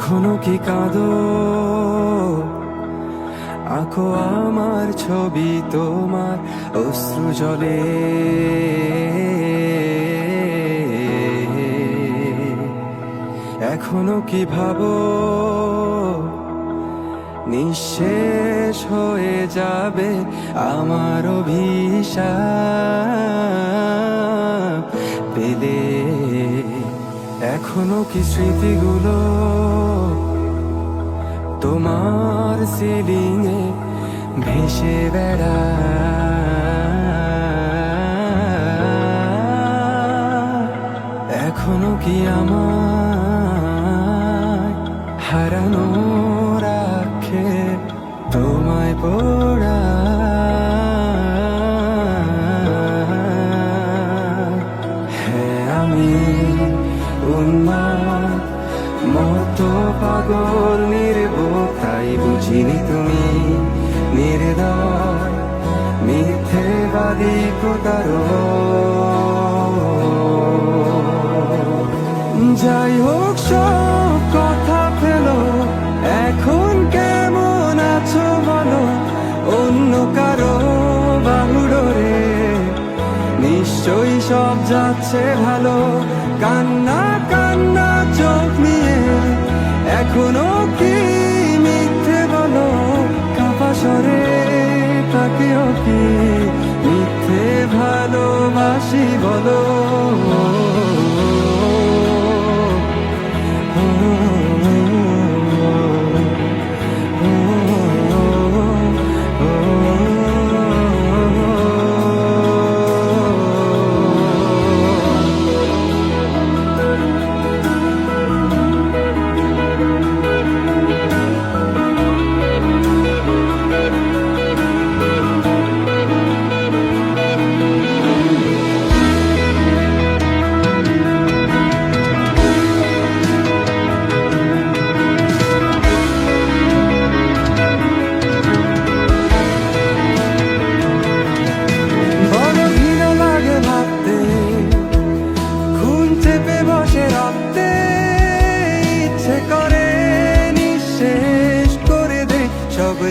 এখনও কি কাঁদো? আঁকো আমার ছবি তোমার অশ্রু জলে। এখনও কি ভাবো? নিঃশেষ হয়ে যাবে আমার অভিশাপ। পেলে এখনও কি স্মৃতিগুলো? তোমার সিলিংয়ে ভেসে বেড়া এখনও কি আমার হারানো রাখে তোমায় পড়া পাগল নির্বোধ, তাই বুঝিনি তুমি। নির্দয়, মিথ্যেবাদী প্রতারক। যাই হোক, সব কথা ফেলো এখন কেমন আছো বলো? অন্য কারও বাহুডোরে। নিশ্চয়ই সব যাচ্ছে ভালো। কান্না ভালোবাসি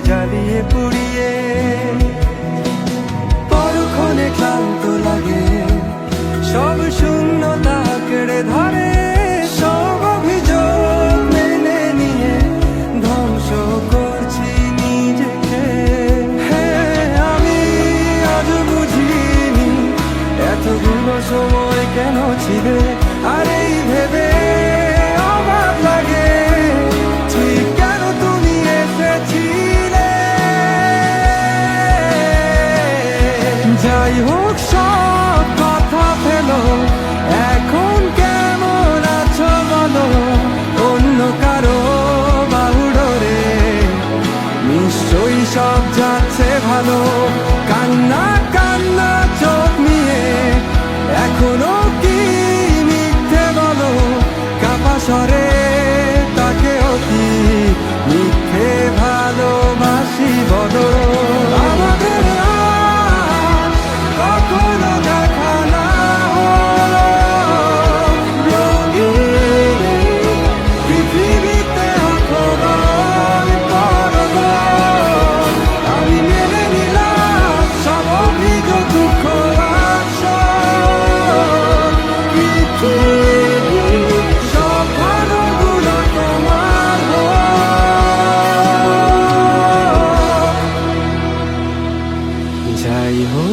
জ্বালিয়ে পুড়িয়ে পরক্ষণে ক্লান্ত লাগে। সব যাচ্ছে ভালো। কান্না কান্না চোখ নিয়ে এখনও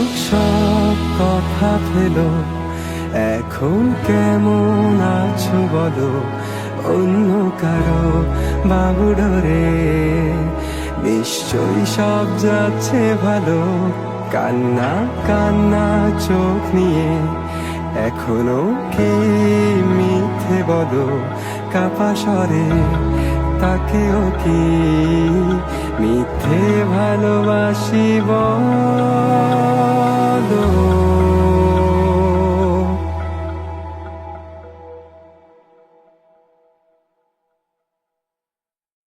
সব কথা ফেলো এখন কেমন আছো বলো? অন্য কারও বাবুডরে। নিশ্চয়ই সব যাচ্ছে ভালো। কান্না কান্না, চোখ নিয়ে। এখনও কি মিথ্যে বলো? কাপা স্বরে, তাকেও কি মিথ্যে ভালোবাসি বল?